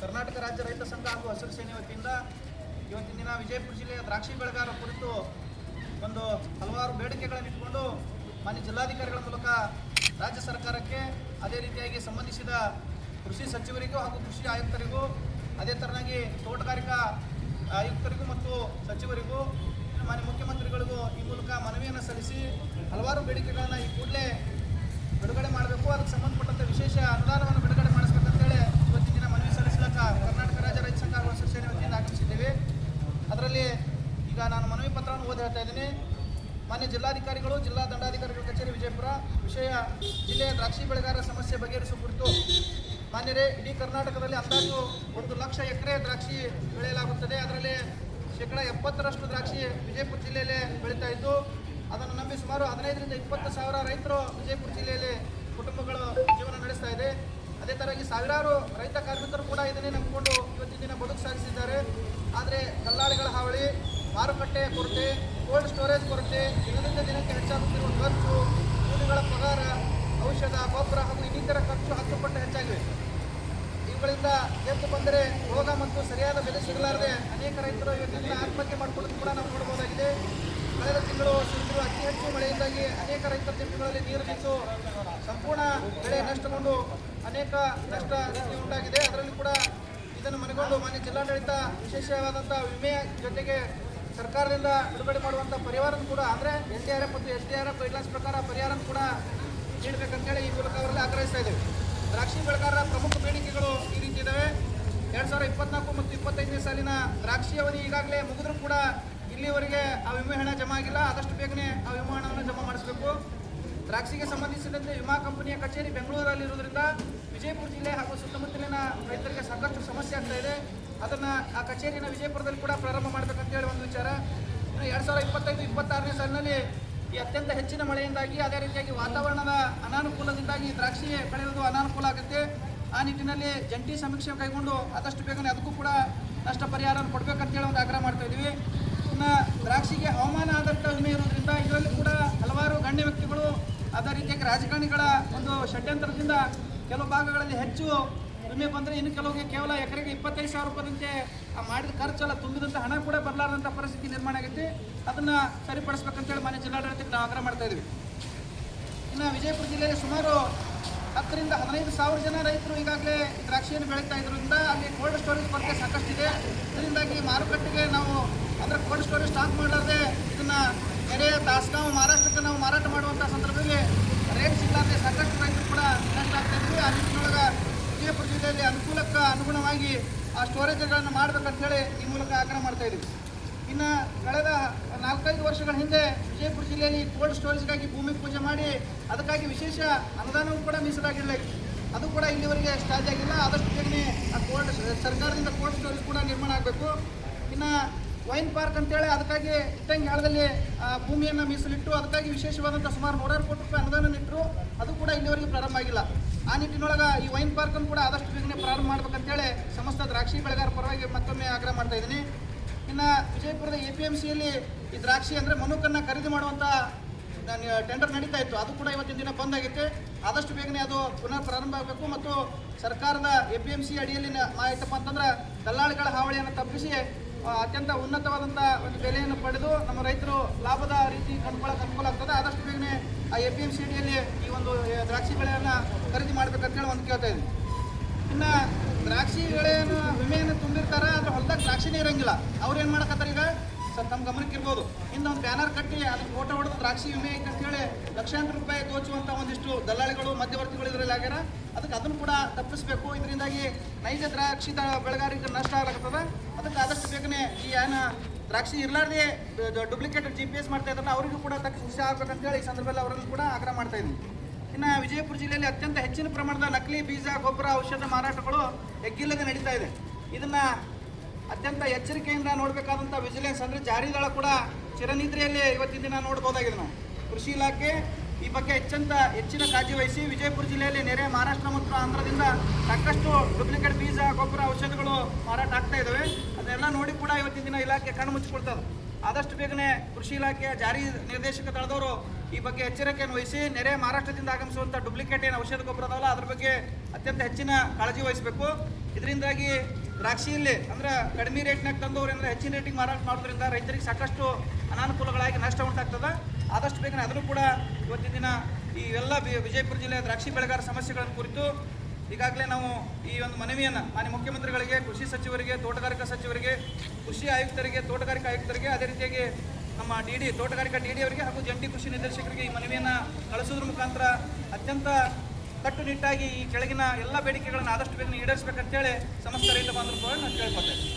ಕರ್ನಾಟಕ ರಾಜ್ಯ ರೈತ ಸಂಘ ಹಾಗೂ ಹಸಿರು ಸೇನೆ ವತಿಯಿಂದ ಇವತ್ತಿನ ದಿನ ವಿಜಯಪುರ ಜಿಲ್ಲೆಯ ದ್ರಾಕ್ಷಿ ಬೆಳೆಗಾರರ ಕುರಿತು ಒಂದು ಹಲವಾರು ಬೇಡಿಕೆಗಳನ್ನು ಇಟ್ಕೊಂಡು ಮಾನ್ಯ ಜಿಲ್ಲಾಧಿಕಾರಿಗಳ ಮೂಲಕ ರಾಜ್ಯ ಸರ್ಕಾರಕ್ಕೆ ಅದೇ ರೀತಿಯಾಗಿ ಸಂಬಂಧಿಸಿದ ಕೃಷಿ ಸಚಿವರಿಗೂ ಹಾಗೂ ಕೃಷಿ ಆಯುಕ್ತರಿಗೂ, ಅದೇ ಥರನಾಗಿ ತೋಟಗಾರಿಕಾ ಆಯುಕ್ತರಿಗೂ ಮತ್ತು ಸಚಿವರಿಗೂ ಮಾನ್ಯ ಮುಖ್ಯಮಂತ್ರಿಗಳಿಗೂ ಈ ಮೂಲಕ ಮನವಿಯನ್ನು ಸಲ್ಲಿಸಿ ಹಲವಾರು ಬೇಡಿಕೆಗಳನ್ನು ಈ ಕೂಡಲೇ ಬಿಡುಗಡೆ ಮಾಡಬೇಕು. ಅದಕ್ಕೆ ಸಂಬಂಧಪಟ್ಟಂತೆ ವಿಶೇಷ ಅನುದಾನವನ್ನು ಬಿಡುಗಡೆ ಮಾಡಿಸ್ಬೇಕಂತೇಳಿ ಇವತ್ತಿನ ದಿನ ಮನವಿ ಸಲ್ಲಿಸಲಕ್ಕ ಕರ್ನಾಟಕ ರಾಜ್ಯ ರೈತ ಸಂಘ ಹಾಗೂ ಹಸಿರು ಸೇನೆ ವತಿಯಿಂದ ಆಗಮಿಸಿದ್ದೇವೆ ಅದರಲ್ಲಿ ಈಗ ನಾನು ಮನವಿ ಪತ್ರವನ್ನು ಓದಿ ಹೇಳ್ತಾ ಇದ್ದೀನಿ ಮಾನ್ಯ ಜಿಲ್ಲಾಧಿಕಾರಿಗಳು, ಜಿಲ್ಲಾ ದಂಡಾಧಿಕಾರಿಗಳ, ಕಚೇರಿ ವಿಜಯಪುರ, ವಿಷಯ ಜಿಲ್ಲೆಯ ದ್ರಾಕ್ಷಿ ಬೆಳೆಗಾರರ ಸಮಸ್ಯೆ ಬಗೆಹರಿಸುವ ಕುರಿತು ಮಾನ್ಯರೇ, ಇಡೀ ಕರ್ನಾಟಕದಲ್ಲಿ ಅಂದಾಜು ಒಂದು ಲಕ್ಷ ಎಕರೆ ದ್ರಾಕ್ಷಿ ಬೆಳೆಯಲಾಗುತ್ತದೆ. ಅದರಲ್ಲಿ ಶೇಕಡ ಎಪ್ಪತ್ತರಷ್ಟು ದ್ರಾಕ್ಷಿ ವಿಜಯಪುರ ಜಿಲ್ಲೆಯಲ್ಲೇ ಬೆಳೀತಾ ಇದ್ದು, ಅದನ್ನು ನಂಬಿ ಸುಮಾರು ಹದಿನೈದರಿಂದ ಇಪ್ಪತ್ತು ಸಾವಿರ ರೈತರು ವಿಜಯಪುರ ಜಿಲ್ಲೆಯಲ್ಲಿ ಕುಟುಂಬಗಳು ಜೀವನ ನಡೆಸ್ತಾ ಇದೆ. ಅದೇ ಥರವಾಗಿ ಸಾವಿರಾರು ರೈತ ಕಾರ್ಮಿಕರು ಕೂಡ ಇದನ್ನೇ ನಂಬಿಕೊಂಡು ಇವತ್ತಿನ ದಿನ ಬದುಕು ಸಾಗಿಸಿದ್ದಾರೆ. ಆದರೆ ದಲ್ಲಾಳಿಗಳ ಹಾವಳಿ ಮಾರುಕಟ್ಟೆ ಕೊರತೆ ಕೋಲ್ಡ್ ಸ್ಟೋರೇಜ್ ಕೊರತೆ, ದಿನದಿಂದ ದಿನಕ್ಕೆ ಹೆಚ್ಚಾಗುತ್ತಿರುವ ಖರ್ಚು, ಕೂಲಿಗಳ ಪಗಾರ, ಔಷಧ, ಗೊಬ್ಬರ ಹಾಗೂ ಇನ್ನಿತರ ಖರ್ಚು ಹತ್ತು ಪಟ್ಟು ಹೆಚ್ಚಾಗಿವೆ. ಇವುಗಳಿಂದ ಎದ್ದು ಬಂದರೆ ರೋಗ ಮತ್ತು ಸರಿಯಾದ ಬೆಲೆ ಸಿಗಲಾರದೆ ಅನೇಕ ರೈತರು ಇವತ್ತಿನ ಆತ್ಮಹತ್ಯೆ ಮಾಡಿಕೊಳ್ಳೋದು ಕೂಡ ನಾವು ನೋಡಬಹುದಾಗಿದೆ. ಕಳೆದ ತಿಂಗಳು ಸುರಿದಿರುವ ಅತಿ ಹೆಚ್ಚು ಮಳೆಯಿಂದಾಗಿ ಅನೇಕ ರೈತರ ಜಮೀನುಗಳಲ್ಲಿ ನೀರು ನಿಂತು ಸಂಪೂರ್ಣ ಬೆಳೆ ನಷ್ಟಗೊಂಡು ಅನೇಕ ನಷ್ಟ ಉಂಟಾಗಿದೆ. ಅದರಲ್ಲಿ ಕೂಡ ಇದನ್ನು ಮನಗೊಂಡು ಮಾನ್ಯ ಜಿಲ್ಲಾಡಳಿತ ವಿಶೇಷವಾದಂಥ ವಿಮೆಯ ಜೊತೆಗೆ ಸರ್ಕಾರದಿಂದ ಬಿಡುಗಡೆ ಮಾಡುವಂಥ ಪರಿಹಾರ ಕೂಡ, ಅಂದರೆ ಎನ್ ಡಿ ಆರ್ ಎಫ್ ಮತ್ತು S D R F guidelines ಪ್ರಕಾರ ಪರಿಹಾರ ಕೂಡ ನೀಡಬೇಕಂತೇಳಿ ಈ ಮೂಲಕ ಅವರಲ್ಲಿ ಆಗ್ರಹಿಸ್ತಾ ಇದ್ದೇವೆ. ದ್ರಾಕ್ಷಿ ಬೆಳೆಗಾರರ ಪ್ರಮುಖ ಬೇಡಿಕೆಗಳು ಈ ರೀತಿ ಇದ್ದಾವೆ. ಎರಡು ಸಾವಿರದ ಇಪ್ಪತ್ನಾಲ್ಕು ಮತ್ತು ಇಪ್ಪತ್ತೈದನೇ ಸಾಲಿನ ದ್ರಾಕ್ಷಿ ಅವಧಿ ಈಗಾಗಲೇ ಮುಗಿದ್ರೂ ಕೂಡ ಇಲ್ಲಿವರೆಗೆ ಆ ವಿಮೆ ಹಣ ಜಮಾ ಆಗಿಲ್ಲ. ಆದಷ್ಟು ಬೇಗನೆ ಆ ವಿಮಾ ಹಣವನ್ನು ಜಮಾ ಮಾಡಿಸಬೇಕು. ದ್ರಾಕ್ಷಿಗೆ ಸಂಬಂಧಿಸಿದಂತೆ ವಿಮಾ ಕಂಪನಿಯ ಕಚೇರಿ ಬೆಂಗಳೂರಲ್ಲಿರುವುದರಿಂದ ವಿಜಯಪುರ ಜಿಲ್ಲೆ ಹಾಗೂ ಸುತ್ತಮುತ್ತಲಿನ ರೈತರಿಗೆ ಸಾಕಷ್ಟು ಸಮಸ್ಯೆ ಆಗ್ತಾ ಇದೆ. ಅದನ್ನು ಆ ಕಚೇರಿನ ವಿಜಯಪುರದಲ್ಲಿ ಕೂಡ ಪ್ರಾರಂಭ ಮಾಡಬೇಕಂತೇಳಿ ಒಂದು ವಿಚಾರ. ಎರಡು ಸಾವಿರದ ಇಪ್ಪತ್ತೈದು, ಇಪ್ಪತ್ತಾರನೇ ಸಾಲಿನಲ್ಲಿ ಈ ಅತ್ಯಂತ ಹೆಚ್ಚಿನ ಮಳೆಯಿಂದಾಗಿ ಅದೇ ರೀತಿಯಾಗಿ ವಾತಾವರಣದ ಅನಾನುಕೂಲದಿಂದಾಗಿ ದ್ರಾಕ್ಷಿ ಬೆಳೆಯುವುದು ಅನಾನುಕೂಲ ಆಗುತ್ತೆ. ಆ ನಿಟ್ಟಿನಲ್ಲಿ ಜಂಟಿ ಸಮೀಕ್ಷೆ ಕೈಗೊಂಡು ಆದಷ್ಟು ಬೇಗನೆ ಅದಕ್ಕೂ ಕೂಡ ನಷ್ಟ ಪರಿಹಾರವನ್ನು ಕೊಡಬೇಕಂತೇಳಿ ಒಂದು ಆಗ್ರಹ ಮಾಡ್ತಾ ಇದ್ದೀವಿ. ಇನ್ನು ದ್ರಾಕ್ಷಿಗೆ ಹವಾಮಾನ ಆಧಾರಿತ ವಿಮೆ ಇರೋದ್ರಿಂದ ಇದರಲ್ಲಿ ಕೂಡ ಹಲವಾರು ಗಣ್ಯ ವ್ಯಕ್ತಿಗಳು ಅದೇ ರೀತಿಯಾಗಿ ರಾಜಕಾರಣಿಗಳ ಒಂದು ಷಡ್ಯಂತ್ರದಿಂದ ಕೆಲವು ಭಾಗಗಳಲ್ಲಿ ಹೆಚ್ಚು ವಿಮೆ ಬಂದರೆ ಇನ್ನು ಕೆಲವರಿಗೆ ಕೇವಲ ಎಕರೆಗೆ ಇಪ್ಪತ್ತೈದು ಸಾವಿರ ರೂಪಾಯಿದಂತೆ ಮಾಡಿದ ಖರ್ಚೆಲ್ಲ ತುಂಬಿದಂಥ ಹಣ ಕೂಡ ಬರಲಾರದಂಥ ಪರಿಸ್ಥಿತಿ ನಿರ್ಮಾಣ ಆಗೈತಿ ಅದನ್ನು ಸರಿಪಡಿಸ್ಬೇಕಂತೇಳಿ ಮಾನ್ಯ ಜಿಲ್ಲಾಡಳಿತಕ್ಕೆ ನಾವು ಆಗ್ರಹ ಮಾಡ್ತಾ ಇದ್ದೀವಿ. ಇನ್ನು ವಿಜಯಪುರ ಜಿಲ್ಲೆಯಲ್ಲಿ ಸುಮಾರು ಹತ್ತರಿಂದ ಹದಿನೈದು ಸಾವಿರ ಜನ ರೈತರು ಈಗಾಗಲೇ ದ್ರಾಕ್ಷಿಯನ್ನು ಬೆಳೀತಾ ಇದ್ರಿಂದ ಅಲ್ಲಿ ಕೋಲ್ಡ್ ಸ್ಟೋರೇಜ್ ಕೊರತೆ ಸಾಕಷ್ಟಿದೆ. ಇದರಿಂದಾಗಿ ಮಾರುಕಟ್ಟೆಗೆ ನಾವು ಅಂದರೆ ಕೋಲ್ಡ್ ಸ್ಟೋರೇಜ್ ಸ್ಟಾಕ್ ಮಾಡಲಾರ್ದೆ ಇದನ್ನು ನೆರೆಯ ತಾಸ್ಗಾಂವ್ ಮಹಾರಾಷ್ಟ್ರಕ್ಕೆ ನಾವು ಮಾರಾಟ ಮಾಡುವಂಥ ಸಂದರ್ಭದಲ್ಲಿ ರೇಟ್ ಸಿಗಲಾರ್ದೆ ಸಾಕಷ್ಟು ರೈತರು ಕೂಡ ನಷ್ಟ ಆಗ್ತಾ ಇದ್ವಿ ಆ ನಿಟ್ಟಿನೊಳಗೆ ವಿಜಯಪುರ ಜಿಲ್ಲೆಯಲ್ಲಿ ಅನುಕೂಲಕ್ಕೆ ಅನುಗುಣವಾಗಿ ಆ ಸ್ಟೋರೇಜ್ಗಳನ್ನು ಮಾಡಬೇಕಂತೇಳಿ ಈ ಮೂಲಕ ಆಗ್ರಹ ಮಾಡ್ತಾ ಇದ್ದೀವಿ. ಇನ್ನು ಕಳೆದ ನಾಲ್ಕೈದು ವರ್ಷಗಳ ಹಿಂದೆ ವಿಜಯಪುರ ಜಿಲ್ಲೆಯಲ್ಲಿ ಕೋಲ್ಡ್ ಸ್ಟೋರೇಜ್ಗಾಗಿ ಭೂಮಿ ಪೂಜೆ ಮಾಡಿ ಅದಕ್ಕಾಗಿ ವಿಶೇಷ ಅನುದಾನವೂ ಕೂಡ ಮೀಸಲಾಗಿರಲಿಲ್ಲ. ಅದು ಕೂಡ ಇಲ್ಲಿವರೆಗೆ ಸ್ಟಾರ್ಟ್ ಆಗಿಲ್ಲ. ಆದಷ್ಟು ಬೇಗನೆ ಆ ಕೋಲ್ಡ್ ಸರ್ಕಾರದಿಂದ ಕೋಲ್ಡ್ ಸ್ಟೋರೇಜ್ ಕೂಡ ನಿರ್ಮಾಣ ಆಗಬೇಕು. ಇನ್ನು ವೈನ್ ಪಾರ್ಕ್ ಅಂತೇಳಿ ಅದಕ್ಕಾಗಿ ಇಟ್ಟಂಗೆ ಹಾಳದಲ್ಲಿ ಭೂಮಿಯನ್ನು ಮೀಸಲಿಟ್ಟು ಅದಕ್ಕಾಗಿ ವಿಶೇಷವಾದಂಥ ಸುಮಾರು ನೂರಾರು ಕೋಟಿ ರೂಪಾಯಿ ಅನುದಾನ ಇಟ್ಟರು ಅದು ಕೂಡ ಇಲ್ಲಿವರೆಗೆ ಪ್ರಾರಂಭ ಆಗಿಲ್ಲ. ಆ ನಿಟ್ಟಿನೊಳಗೆ ಈ ವೈನ್ ಪಾರ್ಕನ್ನು ಕೂಡ ಆದಷ್ಟು ಬೇಗನೆ ಪ್ರಾರಂಭ ಮಾಡ್ಬೇಕಂತೇಳಿ ಸಮಸ್ತ ದ್ರಾಕ್ಷಿ ಬೆಳೆಗಾರ ಪರವಾಗಿ ಮತ್ತೊಮ್ಮೆ ಆಗ್ರಹ ಮಾಡ್ತಾ ಇದ್ದೀನಿ. ಇನ್ನು ವಿಜಯಪುರದ ಎ ಪಿ ಎಂ ಸಿಯಲ್ಲಿ ಈ ದ್ರಾಕ್ಷಿ ಅಂದರೆ ಮನುಕನ್ನು ಖರೀದಿ ಮಾಡುವಂಥ ಟೆಂಡರ್ ನಡೀತಾ ಇತ್ತು. ಅದು ಕೂಡ ಇವತ್ತಿನ ದಿನ ಬಂದಾಗೈತೆ ಆದಷ್ಟು ಬೇಗನೆ ಅದು ಪುನಃ ಪ್ರಾರಂಭ ಆಗಬೇಕು ಮತ್ತು ಸರ್ಕಾರದ ಎ ಪಿ ಎಂ ಸಿ ಅಡಿಯಲ್ಲಿ ಆಯಿತಪ್ಪ ಅಂತಂದ್ರೆ ದಲ್ಲಾಳಿಗಳ ಹಾವಳಿಯನ್ನು ತಪ್ಪಿಸಿ ಅತ್ಯಂತ ಉನ್ನತವಾದಂಥ ಒಂದು ಬೆಲೆಯನ್ನು ಪಡೆದು ನಮ್ಮ ರೈತರು ಲಾಭದ ರೀತಿ ಕಂಡುಕೊಳ್ಳೋಕೆ ಅನುಕೂಲ ಆಗ್ತದೆ. ಆದಷ್ಟು ಬೇಗನೆ ಆ ಎ ಪಿ ಎಂ ಸಿ ಅಡಿಯಲ್ಲಿ ಈ ಒಂದು ದ್ರಾಕ್ಷಿ ಬೆಳೆಯನ್ನು ಖರೀದಿ ಮಾಡ್ಬೇಕಂತೇಳಿ ಒಂದು ಕೇಳ್ತಾ ಇದ್ದೀನಿ. ಇನ್ನು ದ್ರಾಕ್ಷಿ ಬೆಳೆಯನ್ನು, ವಿಮೆಯನ್ನು ತುಂಬಿರ್ತಾರೆ? ಅದ್ರ ಹೊಲದಾಗ ದ್ರಾಕ್ಷಿನೇ ಇರಂಗಿಲ್ಲ. ಅವ್ರು ಏನು ಮಾಡಕತ್ತಾರೆ ಈಗ? ಸರ್ ತಮ್ಮ ಗಮನಕ್ಕೆ ಇರ್ಬೋದು. ಒಂದು ಬ್ಯಾನರ್ ಕಟ್ಟಿ ಅದಕ್ಕೆ ಫೋಟೋ ಹೊಡೆದು ದ್ರಾಕ್ಷಿ ವಿಮೆ ಐತೆ ಅಂತ ಹೇಳಿ ಲಕ್ಷಾಂತರ ರೂಪಾಯಿ ದೋಚುವಂಥ ಒಂದಿಷ್ಟು ದಲ್ಲಾಳಿಗಳು, ಮಧ್ಯವರ್ತಿಗಳು ಇದರಲ್ಲಿ ಆಗ್ಯಾರ. ಅದಕ್ಕೆ ಅದನ್ನು ಕೂಡ ತಪ್ಪಿಸಬೇಕು. ಇದರಿಂದಾಗಿ ನೈಜ ದ್ರಾಕ್ಷಿ ಬೆಳೆಗಾರರಿಗೆ ನಷ್ಟ ಆಗ್ಲತ್ತದ ಅದಕ್ಕೆ ಆದಷ್ಟು ಬೇಗನೆ ಈ ಏನು ದ್ರಾಕ್ಷಿ ಇರಲಾರ್ದೆ ಡೂಪ್ಲಿಕೇಟ್ ಜಿ ಪಿ ಎಸ್ ಮಾಡ್ತಾ ಇದ್ದಾರೆ ಅವರಿಗೂ ಕೂಡ ತಕ್ಕ ಶಿಕ್ಷೆ ಆಗ್ಬೇಕಂತೇಳಿ ಈ ಸಂದರ್ಭದಲ್ಲಿ ಅವರನ್ನು ಕೂಡ ಆಗ್ರಹ ಮಾಡ್ತಾ ಇದ್ದೀನಿ. ಇನ್ನು ವಿಜಯಪುರ ಜಿಲ್ಲೆಯಲ್ಲಿ ಅತ್ಯಂತ ಹೆಚ್ಚಿನ ಪ್ರಮಾಣದ ನಕಲಿ, ಬೀಜ, ಗೊಬ್ಬರ, ಔಷಧ ಮಾರಾಟಗಳು ಎಗ್ಗಿಲ್ಲದೆ ನಡೀತಾ ಇದೆ. ಇದನ್ನು ಅತ್ಯಂತ ಎಚ್ಚರಿಕೆಯಿಂದ ನೋಡಬೇಕಾದಂಥ ವಿಜಿಲೆನ್ಸ್ ಅಂದರೆ ಜಾರಿ ದಳ ಕೂಡ ಚಿರನಿದ್ರೆಯಲ್ಲಿ ಇವತ್ತಿನ ದಿನ ನೋಡ್ಬೋದಾಗಿದೆ ನಾವು. ಕೃಷಿ ಇಲಾಖೆ ಈ ಬಗ್ಗೆ ಹೆಚ್ಚಂತ ಹೆಚ್ಚಿನ ಕಾಳಜಿ ವಹಿಸಿ ವಿಜಯಪುರ ಜಿಲ್ಲೆಯಲ್ಲಿ ನೆರೆ ಮಹಾರಾಷ್ಟ್ರ ಮತ್ತು ಆಂಧ್ರದಿಂದ ಸಾಕಷ್ಟು ಡೂಪ್ಲಿಕೇಟ್ ಬೀಜ, ಗೊಬ್ಬರ, ಔಷಧಗಳು ಮಾರಾಟ ಆಗ್ತಾ ಇದ್ದಾವೆ. ಅದನ್ನೆಲ್ಲ ನೋಡಿ ಕೂಡ ಇವತ್ತಿನ ದಿನ ಇಲಾಖೆ ಕಣ್ಣು ಮುಚ್ಚಿಕೊಳ್ತದೆ ಆದಷ್ಟು ಬೇಗನೆ ಕೃಷಿ ಇಲಾಖೆಯ ಜಾರಿ ನಿರ್ದೇಶಕ ದಳದವರು ಈ ಬಗ್ಗೆ ಎಚ್ಚರಿಕೆಯನ್ನು ವಹಿಸಿ, ನೆರೆ ಮಹಾರಾಷ್ಟ್ರದಿಂದ ಆಗಮಿಸುವಂಥ ಡುಪ್ಲಿಕೇಟ್ ಏನು ಔಷಧ ಗೊಬ್ಬರ ಅದಾವಲ್ಲ, ಅದ್ರ ಬಗ್ಗೆ ಅತ್ಯಂತ ಹೆಚ್ಚಿನ ಕಾಳಜಿ ವಹಿಸಬೇಕು. ಇದರಿಂದಾಗಿ ದ್ರಾಕ್ಷಿಯಲ್ಲಿ ಅಂದ್ರೆ ಕಡಿಮೆ ರೇಟ್ನಾಗ ತಂದವರಿಂದ ಹೆಚ್ಚಿನ ರೇಟಿಗೆ ಮಾರಾಟ ಮಾಡೋದ್ರಿಂದ ರೈತರಿಗೆ ಸಾಕಷ್ಟು ಅನಾನುಕೂಲಗಳಾಗಿ ನಷ್ಟ ಉಂಟಾಗ್ತದೆ. ಆದಷ್ಟು ಬೇಗನೆ ಅದನ್ನು ಕೂಡ ಇವತ್ತಿನ ದಿನ ಈ ಎಲ್ಲ ವಿಜಯಪುರ ಜಿಲ್ಲೆಯ ದ್ರಾಕ್ಷಿ ಬೆಳೆಗಾರ ಸಮಸ್ಯೆಗಳನ್ನು ಕುರಿತು ಈಗಾಗಲೇ ನಾವು ಈ ಒಂದು ಮನವಿಯನ್ನು ಮಾನ್ಯ ಮುಖ್ಯಮಂತ್ರಿಗಳಿಗೆ, ಕೃಷಿ ಸಚಿವರಿಗೆ, ತೋಟಗಾರಿಕಾ ಸಚಿವರಿಗೆ, ಕೃಷಿ ಆಯುಕ್ತರಿಗೆ, ತೋಟಗಾರಿಕಾ ಆಯುಕ್ತರಿಗೆ, ಅದೇ ರೀತಿಯಾಗಿ ನಮ್ಮ ಡಿ ಡಿ, ತೋಟಗಾರಿಕಾ ಡಿ ಡಿ ಅವರಿಗೆ ಹಾಗೂ ಜಂಟಿ ಕೃಷಿ ನಿರ್ದೇಶಕರಿಗೆ ಈ ಮನವಿಯನ್ನು ಕಳಿಸೋದ್ರ ಮುಖಾಂತರ ಅತ್ಯಂತ ಕಟ್ಟುನಿಟ್ಟಾಗಿ ಈ ಕೆಳಗಿನ ಎಲ್ಲ ಬೇಡಿಕೆಗಳನ್ನು ಆದಷ್ಟು ಬೇಗನೆ ಈಡೇರಿಸಬೇಕಂತೇಳಿ ಸಮಸ್ತ ರೈತ ಬಾಂಧವರು ನಾನು ಕೇಳ್ಕೊತೇನೆ